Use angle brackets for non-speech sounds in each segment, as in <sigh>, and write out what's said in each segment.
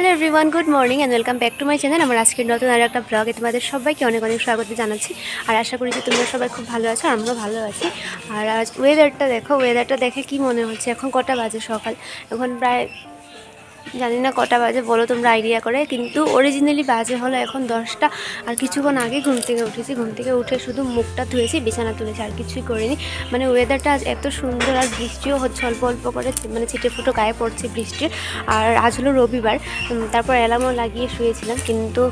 Hello everyone good morning and welcome back to my channel আমার আজকের নতুন আর একটা ব্লগে তোমাদের সবাইকে অনেক অনেক স্বাগত জানাচ্ছি। আর আশা করি যে তোমরা সবাই খুব ভালো আছো আমরাও ভালো আছি। আর আজ ওয়েদারটা দেখো ওয়েদারটা দেখে কি মনে হচ্ছে? এখন কটা বাজে সকাল? এখন প্রায় জানি না কটা বাজে, বলো তোমরা আইডিয়া করে। কিন্তু অরিজিনালি বাজে হলো এখন দশটা। আর কিছুক্ষণ আগে ঘুম থেকে উঠেছি। ঘুম থেকে উঠে শুধু মুখটা ধুয়েছি, বিছানা তুলেছি, আর কিছুই করিনি। মানে ওয়েদারটা আজ এত সুন্দর, আর বৃষ্টিও হচ্ছে, অল্প অল্প করে মানে ছিটে ফুটো গায়ে পড়ছে বৃষ্টির। আর আজ হলো রবিবার। তারপর অ্যালার্মও লাগিয়ে শুয়েছিলাম। কিন্তু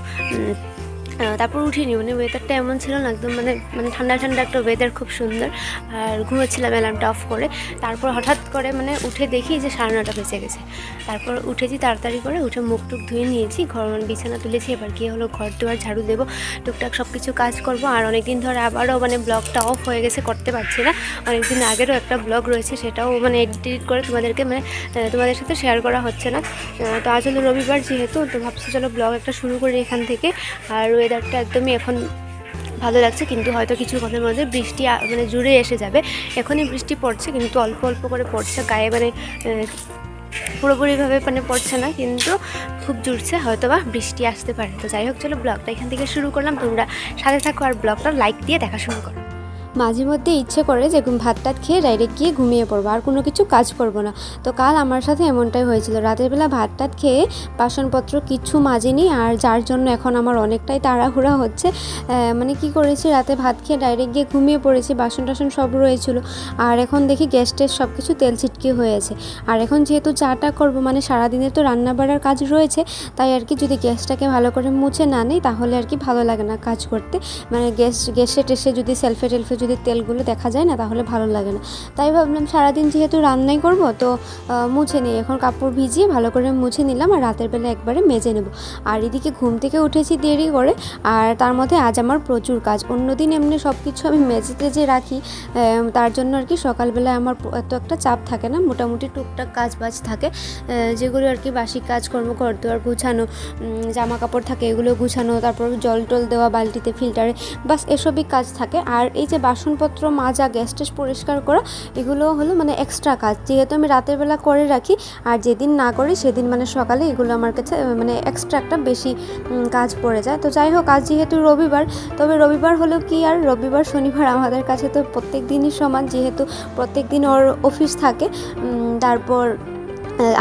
তারপর উঠিনি মানে ওয়েদারটা এমন ছিল না, একদম মানে মানে ঠান্ডা ঠান্ডা একটা ওয়েদার খুব সুন্দর। আর ঘুমোচ্ছিলাম অ্যালার্মটা অফ করে। তারপর হঠাৎ করে মানে উঠে দেখি যে সাড়ে নটা বেজে গেছে। তারপর উঠেছি, তাড়াতাড়ি করে উঠে মুখ টুক ধুয়ে নিয়েছি, ঘর মানে বিছানা তুলেছি, এবার গিয়ে হলো ঘর দুয়ার ঝাড়ু দেবো, টুকটাক সব কিছু কাজ করব। আর অনেক দিন ধরে আবারও মানে ব্লগটা অফ হয়ে গেছে, করতে পারছি না। অনেক দিন আগেরও একটা ব্লগ রয়েছে, সেটাও মানে এডিট করে তোমাদেরকে মানে তোমাদের সাথে শেয়ার করা হচ্ছে না। তো আজ হলো রবিবার যেহেতু, তো ভাবছি চলো ব্লগ একটা শুরু করি এখান থেকে। আর ওয়েদারটা একদমই এখন ভালো লাগছে, কিন্তু হয়তো কিছু কথার মধ্যে বৃষ্টি মানে জুড়ে এসে যাবে। এখনই বৃষ্টি পড়ছে, কিন্তু অল্প অল্প করে পড়ছে। গায়ে মানে পুরোপুরিভাবে মানে পড়ছে না, কিন্তু খুব জুড়ছে হয়তো বা বৃষ্টি আসতে পারে। তো যাই হোক, চলো ব্লগটা এখান থেকে শুরু করলাম। তোমরা সাথে থাকো আর ব্লগটা লাইক দিয়ে দেখা শুরু করো। মাঝে মধ্যে ইচ্ছে করে যে ভাত টাত খেয়ে ডাইরেক্ট গিয়ে ঘুমিয়ে পড়ব, আর কোনো কিছু কাজ করব না। তো কাল আমার সাথে এমনটাই হয়েছিল। রাতের বেলা ভাত টাত খেয়ে বাসনপত্র কিচ্ছু মাজিনি, আর যার জন্য এখন আমার অনেকটাই তাড়াহুড়া হচ্ছে। মানে কি করেছি, রাতে ভাত খেয়ে ডাইরেক্ট গিয়ে ঘুমিয়ে পড়েছি বাসন টাসন সব রয়েছিল। আর এখন দেখি গ্যাস টেস সব কিছু তেল ছিটকে হয়েছে। আর এখন যেহেতু চাটা করব মানে সারাদিনের তো রান্না বাড়ার কাজ রয়েছে, তাই আর কি যদি গ্যাসটাকে ভালো করে মুছে না নিই, তাহলে আর কি ভালো লাগে না কাজ করতে। মানে গ্যাস গ্যাসে টেসে যদি সেলফে টেলফে যদি তেলগুলো দেখা যায় না, তাহলে ভালো লাগে না। তাই ভাবলাম সারাদিন যেহেতু রান্নাই করব, তো মুছে নিই। এখন কাপড় ভিজিয়ে ভালো করে মুছে নিলাম আর রাতের বেলা একবারে মেজে নেব। আর এদিকে ঘুম থেকে উঠেছি দেরি করে, আর তার মধ্যে আজ আমার প্রচুর কাজ। অন্যদিন এমনি সব কিছু আমি মেজে টেজে রাখি তার জন্য আর কি সকালবেলায় আমার এত একটা চাপ থাকে না, মোটামুটি টুকটাক কাজ বাজ থাকে যেগুলো আর কি বাসি কাজকর্ম দুয়ার গুছানো জামা কাপড় থাকে এগুলো গুছানো, তারপর জল টল দেওয়া, বালতিতে ফিল্টারে বাস এসবই কাজ থাকে। আর এই যে বাসনপত্র, মাজা গ্যাস ট্যাস পরিষ্কার করা, এগুলো হলো মানে এক্সট্রা কাজ। যেহেতু আমি রাতের বেলা করে রাখি, আর যেদিন না করি সেদিন মানে সকালে এগুলো আমার কাছে মানে এক্সট্রা একটা বেশি কাজ পড়ে যায়। তো যাই হোক, আজ যেহেতু রবিবার, তবে রবিবার হলো কি আর, রবিবার, শনিবার আমাদের কাছে তো প্রত্যেক দিনই সমান। যেহেতু প্রত্যেক দিন ওর অফিস থাকে তারপর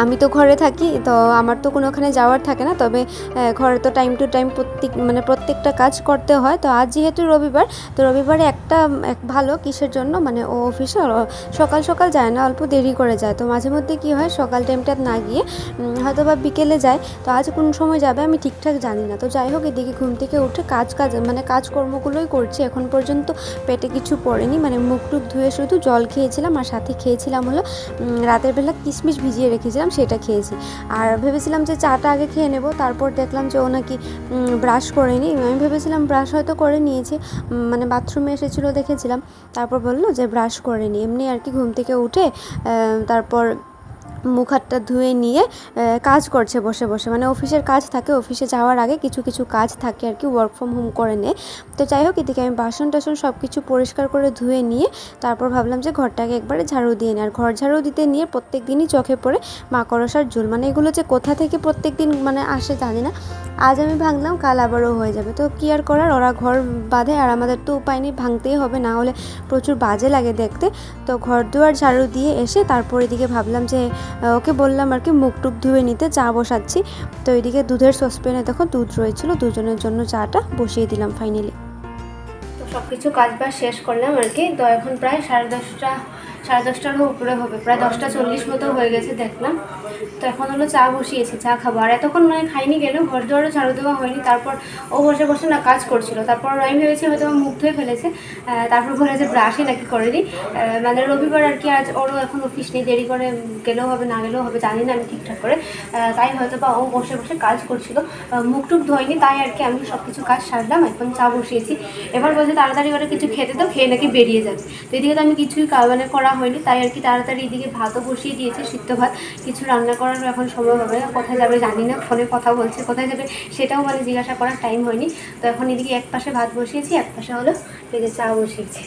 আমি তো ঘরে থাকি, তো আমার তো কোনোখানে যাওয়ার থাকে না, তবে ঘরে তো টাইম টু টাইম প্রত্যেক মানে প্রত্যেকটা কাজ করতে হয়। তো আজ যেহেতু রবিবার, তো রবিবারে একটা, এক ভালো কিসের জন্য মানে ও অফিসে সকাল সকাল যায় না, অল্প দেরি করে যায়। তো মাঝে মধ্যে কি হয়, সকাল টাইমটা না গিয়ে হয়তো বা বিকেলে যায়, তো আজ কোন সময় যাবে আমি ঠিকঠাক জানি না। তো যাই হোক, এদিকে ঘুম থেকে উঠে কাজ কাজ মানে কাজকর্মগুলোই করছি। এখন পর্যন্ত পেটে কিছু পড়েনি মানে মুখ টুক ধুয়ে শুধু জল খেয়েছিলাম, আর সাথে খেয়েছিলাম হলো রাতের বেলা কিশমিশ ভিজিয়ে রেখেছিলাম, সেটা খেয়েছি। আর ভেবেছিলাম যে চাটা আগে খেয়ে নেব, তারপর দেখলাম যে ও নাকি ব্রাশ করেনি। আমি ভেবেছিলাম ব্রাশ হয়তো করে নিয়েছে মানে বাথরুমে এসেছিল দেখেছিলাম। তারপর বলল যে ব্রাশ করেনি এমনি আর কি ঘুম থেকে উঠে তারপর মুখ হাতটা ধুয়ে নিয়ে কাজ করছে বসে বসে। মানে অফিসের কাজ থাকে, অফিসে যাওয়ার আগে কিছু কিছু কাজ থাকে আর কি ওয়ার্ক ফ্রম হোম করে নেয় তো যাই হোক, এদিকে আমি বাসন টাসন সব কিছু পরিষ্কার করে ধুয়ে নিয়ে, তারপর ভাবলাম যে ঘরটাকে একবারে ঝাড়ু দিয়ে নিই আর ঘর ঝাড়ু দিতে নিয়ে প্রত্যেক দিনই চোখে পড়ে মাকড়সার ঝুল। মানে এগুলো যে কোথা থেকে প্রত্যেক দিন মানে আসে জানি না। আজ আমি ভাঙলাম, কাল আবারও হয়ে যাবে। তো কি আর করার? ওরা ঘর বাঁধে আর আমাদের তো উপায় নেই, ভাঙতেই হবে। না হলে প্রচুর বাজে লাগে দেখতে। তো ঘর দুয়ার ঝাড়ু দিয়ে এসে তারপর এদিকে ভাবলাম যে ওকে বললাম আর কি, মুখ টুক ধুয়ে নিতে, চা বসাচ্ছি। তো এদিকে দুধের সসপ্যানে তখন দুধ রয়েছিল, দুজনের জন্য চাটা বসিয়ে দিলাম ফাইনালি তো সব কিছু কাজ বাজ শেষ করলাম আর কি। তো এখন প্রায় সাড়ে দশটা সাড়ে দশটারও উপরে হবে প্রায় দশটা চল্লিশ মতো হয়ে গেছে দেখলাম। তো এখন হলো চা বসিয়েছি চা খাব। আর এতক্ষণ নয় খাইনি গেলেও ঘর দুয়ারও ঝাড়ু দেওয়া হয়নি তারপর ও বসে বসে না কাজ করছিল। তারপর আমি ভেবেছি হয়তো মুখ ধুয়ে ফেলেছে তারপর বলে যে ব্রাশই নাকি করেনি। আহ, মানে রবিবার আর কি আজ ওরও এখন অফিস নেই দেরি করে গেলেও হবে না গেলেও হবে জানি না আমি ঠিকঠাক করে। তাই হয়তো বা ও বসে বসে কাজ করছিল। মুখ টুক ধোয়নি তাই আর কি আমি সব কিছু কাজ সারলাম এখন চা বসিয়েছি। এবার বলছে তাড়াতাড়ি করে কিছু খেতে তো খেয়ে নাকি বেরিয়ে যাবে। তো এদিকে তো আমি কিছুই মানে করা হয়নি, তাই আর কি তাড়াতাড়ি এদিকে ভাতও বসিয়ে দিয়েছে, সিদ্ধ ভাত। কিছু রান্না করার এখন সময় হবে না কোথায় যাবে জানি না, ফোনে কথা বলছে, কোথায় যাবে সেটাও মানে জিজ্ঞাসা করার টাইম হয়নি। তো এখন এদিকে এক পাশে ভাত বসিয়েছি এক পাশে হলো এদিকে চা বসিয়েছি।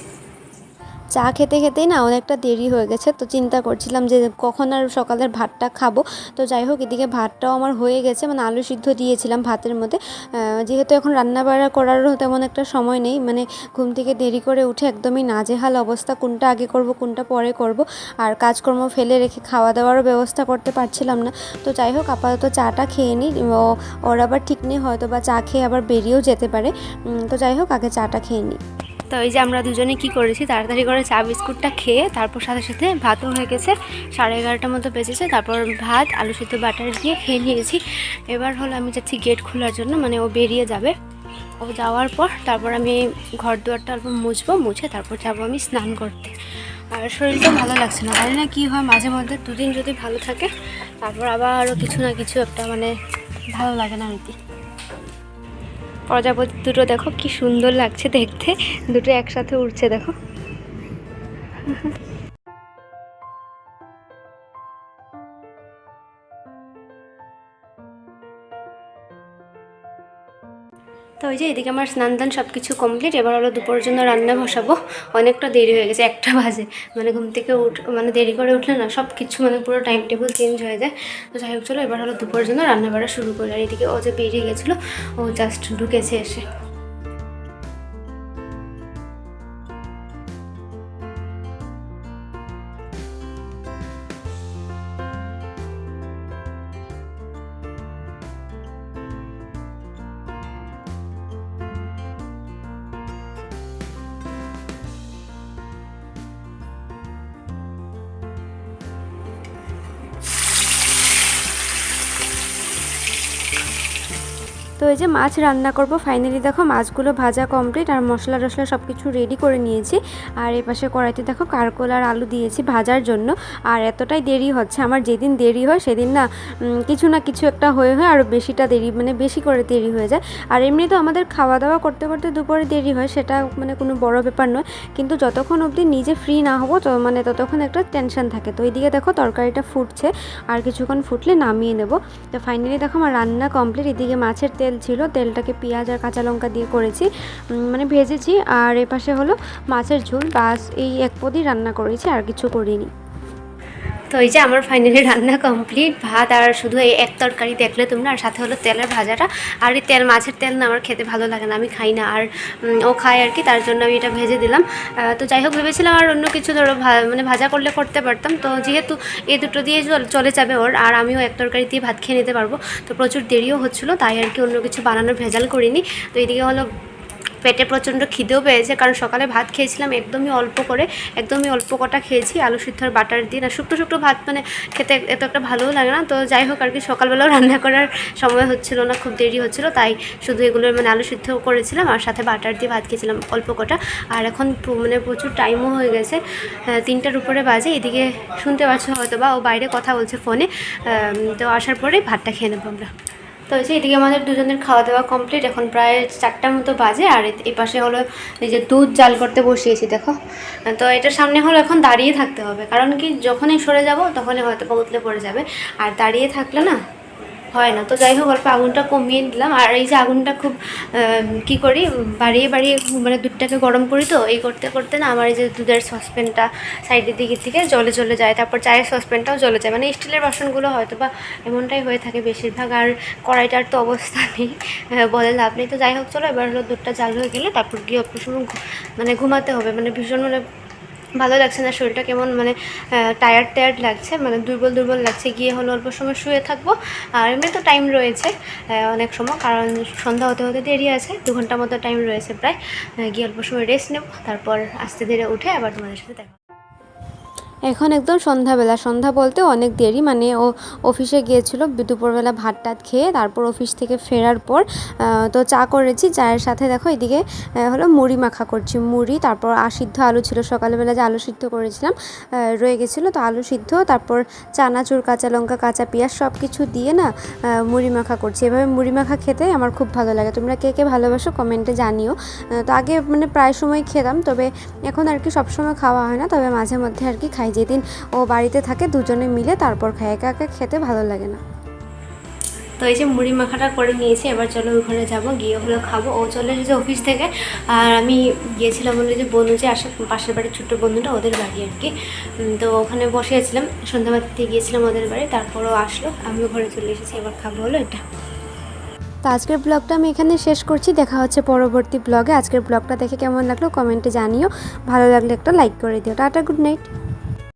চা খেতে খেতেই না অনেকটা দেরি হয়ে গেছে, তো চিন্তা করছিলাম যে কখন আর সকালের ভাতটা খাব। তো যাই হোক, এদিকে ভাতটাও আমার হয়ে গেছে মানে আলু সিদ্ধ দিয়েছিলাম ভাতের মধ্যে। যেহেতু এখন রান্না বাড়া করারও তেমন একটা সময় নেই মানে ঘুম থেকে দেরি করে উঠে একদমই নাজেহাল অবস্থা, কোনটা আগে করব, কোনটা পরে করব। আর কাজকর্ম ফেলে রেখে খাওয়া দাওয়ারও ব্যবস্থা করতে পারছিলাম না। তো যাই হোক, আপাতত চাটা খেয়ে নিই ওর আবার ঠিক নেই হয়তো বা চা খেয়ে আবার বেরিয়েও যেতে পারে। তো যাই হোক, আগে চাটা খেয়ে নিই। তো এই যে আমরা দুজনে কি করেছি, তাড়াতাড়ি করে চা, বিস্কুটটা খেয়ে তারপর সাথে সাথে ভাতও হয়ে গেছে। সাড়ে এগারোটার মতো বেজেছে, তারপর ভাত, আলু সিদ্ধ, বাটার দিয়ে খেয়ে নিয়েছি। এবার হলো আমি যাচ্ছি গেট খোলার জন্য মানে ও বেরিয়ে যাবে। ও যাওয়ার পর তারপর আমি ঘর দুয়ারটা অল্প মুছবো, মুছে তারপর যাব আমি স্নান করতে। আর শরীরটা ভালো লাগছে না, জানি না কী হয় মাঝে মধ্যে, দুদিন যদি ভালো থাকে, তারপর আবার আরও কিছু না কিছু একটা মানে ভালো লাগে না আর কি। প্রজাপতি দুটো দেখো কি সুন্দর লাগছে দেখতে। দুটো একসাথে উড়ছে দেখো। তো ওই যে এদিকে আমার স্নান দান সব কিছু কমপ্লিট এবার হলো দুপুরের জন্য রান্না বসাবো। অনেকটা দেরি হয়ে গেছে, একটা বাজে। মানে ঘুম থেকে উঠ মানে দেরি করে উঠলে না সব কিছু মানে পুরো টাইম টেবিল চেঞ্জ হয়ে যায়। তো যাই হোক, চলো এবার হলো দুপুরের জন্য রান্না বাড়া শুরু করি। আর এদিকে ও যে বেরিয়ে গেছিল, ও জাস্ট ঢুকেছে এসে। তো এই যে মাছ রান্না করব। ফাইনালি দেখো মাছগুলো ভাজা কমপ্লিট আর মশলা টশলা সব কিছু রেডি করে নিয়েছি। আর এ পাশে কড়াইতে দেখো কারকোল আর আলু দিয়েছি ভাজার জন্য। আর এতটাই দেরি হচ্ছে, আমার যেদিন দেরি হয় সেদিন না কিছু না কিছু একটা হয়ে হয় আর বেশিটা দেরি মানে বেশি করে দেরি হয়ে যায়। আর এমনি তো আমাদের খাওয়া দাওয়া করতে করতে দুপুরে দেরি হয়, সেটা মানে কোনো বড় ব্যাপার নয়। কিন্তু যতক্ষণ অবধি নিজে ফ্রি না হব, তো মানে ততক্ষণ একটা টেনশন থাকে। তো এইদিকে দেখো তরকারিটা ফুটছে, আর কিছুক্ষণ ফুটলে নামিয়ে নেব। তো ফাইনালি দেখো আমার রান্না কমপ্লিট এদিকে মাছের তেল ছিল, তেলটাকে পেঁয়াজ আর কাঁচা লঙ্কা দিয়ে করেছি মানে ভেজেছি। আর এপাশে হলো মাছের ঝোল, বাস এই এক পদই রান্না করেছি, আর কিছু করিনি। তো এই যে আমার ফাইনালি রান্না কমপ্লিট ভাত আর শুধু এই এক তরকারি দেখলে তোমরা, আর সাথে হলো তেলের ভাজাটা। আর এই তেল, মাছের তেল না আমার খেতে ভালো লাগে না, আমি খাই না। আর ও খায় আর কি, তার জন্য আমি এটা ভেজে দিলাম। তো যাই হোক, ভেবেছিলাম আর অন্য কিছু ধরো মানে ভাজা করলে করতে পারতাম। তো যেহেতু এই দুটো দিয়ে চলে যাবে ওর, আর আমিও এক তরকারি দিয়ে ভাত খেয়ে নিতে পারব। তো প্রচুর দেরিও হচ্ছিল, তাই আর কি অন্য কিছু বানানোর ভেজাল করিনি। তো এদিকে হলো পেটে প্রচণ্ড খিদেও পেয়েছে। কারণ সকালে ভাত খেয়েছিলাম একদমই অল্প করে, একদমই অল্প কটা খেয়েছি। আলু সিদ্ধর বাটার দিয়ে না, শুক্তো শুক্তো ভাত মানে খেতে এত একটা ভালোও লাগে না। তো যাই হোক আর কি, সকালবেলাও রান্না করার সময় হচ্ছিল না, খুব দেরি হচ্ছিল। তাই শুধু এগুলোর মানে আলু সিদ্ধ করেছিলাম আর সাথে বাটার দিয়ে ভাত খেয়েছিলাম অল্প কটা। আর এখন মানে প্রচুর টাইমও হয়ে গেছে। তিনটার উপরে বাজে। এদিকে শুনতে পাচ্ছ হয়তো বা ও বাইরে কথা বলছে ফোনে তো আসার পরে ভাতটা খেয়ে নেব আমরা। তো হচ্ছে এদিকে আমাদের দুজনের খাওয়া দাওয়া কমপ্লিট এখন প্রায় চারটার মতো বাজে আর এই পাশে হলো এই যে দুধ জাল করতে বসিয়েছি, দেখো। তো এটার সামনে হলো এখন দাঁড়িয়ে থাকতে হবে। কারণ কি, যখনই সরে যাব তখনই হয়তো বা পড়ে যাবে। আর দাঁড়িয়ে থাকলে না হয় না তো যাই হোক, অল্প আগুনটা কমিয়ে দিলাম। আর এই যে আগুনটা খুব কি করি, বাড়িয়ে বাড়িয়ে মানে দুধটাকে গরম করি তো, এই করতে করতে না আমার এই যে দুধের সসপ্যানটা সাইডের দিকে থেকে জলে চলে যায়। তারপর চায়ের সসপ্যানটাও জলে যায়। মানে স্টিলের বাসনগুলো হয়তো বা এমনটাই হয়ে থাকে বেশিরভাগ, আর কড়াইটার তো অবস্থা <laughs> নেই বলে লাভ নেই। তো যাই হোক, চলো, এবার হলো দুধটা জাল হয়ে গেলে তারপর গিয়ে অল্প সময় মানে ঘুমাতে হবে। মানে ভীষণ মানে ভালো লাগছে না, শরীরটা কেমন মানে টায়ার্ড টায়ার্ড লাগছে মানে দুর্বল দুর্বল লাগছে। গিয়ে হলো অল্প সময় শুয়ে থাকব। আর এমনি তো টাইম রয়েছে অনেক সময়, কারণ সন্ধ্যা হতে হতে দেরি আছে, দু ঘণ্টা মতো টাইম রয়েছে প্রায়। গিয়ে অল্প সময় রেস্ট নেব, তারপর আস্তে ধীরে উঠে আবার তোমাদের সাথে দেখা এখন একদম সন্ধ্যাবেলা। সন্ধ্যা বলতে অনেক দেরি মানে ও অফিসে গিয়েছিল, দুপুরবেলা ভাত টাত খেয়ে তারপর অফিস থেকে ফেরার পর তো চা করেছি, চায়ের সাথে দেখো এদিকে হলো মুড়ি মাখা করছি, মুড়ি, তারপর আসিদ্ধ আলু ছিল, সকালবেলা যে আলু সিদ্ধ করেছিলাম রয়ে গেছিল, তো আলু সিদ্ধ, তারপর চানাচুর, কাঁচা লঙ্কা, কাঁচা পেঁয়াজ সব কিছু দিয়ে না মুড়ি মাখা করছি। এভাবে মুড়ি মাখা খেতে আমার খুব ভালো লাগে। তোমরা কে কে ভালোবাসো কমেন্টে জানিও। তো আগে মানে প্রায় সময় খেতাম, তবে এখন আর কি সবসময় খাওয়া হয় না, তবে মাঝে মধ্যে আর কি খাই। যেদিন ও বাড়িতে থাকে দুজনে মিলে তারপর খাই একা একা খেতে ভালো লাগে না। তো এই যে মুড়ি মাখাটা করে নিয়েছি এবার চলো ওখানে যাব গিয়ে হলো খাব। ও চলে এসেছে অফিস থেকে। আর আমি গিয়েছিলাম বলে যে বন্ধু যে আসে পাশের বাড়ির ছোট্ট বন্ধুটা ওদের বাড়ি আর কি। তো ওখানে বসে আছিলাম সন্ধ্যাবার দিতে গিয়েছিলাম ওদের বাড়ি তারপরও আসলো। আমিও ঘরে চলে এসেছি এবার খাব হলো এটা। তো আজকের ব্লগটা আমি এখানে শেষ করছি। দেখা হচ্ছে পরবর্তী ব্লগে। আজকের ব্লগটা দেখে কেমন লাগল কমেন্টে জানিও। ভালো লাগলে একটা লাইক করে দিও। Tata good night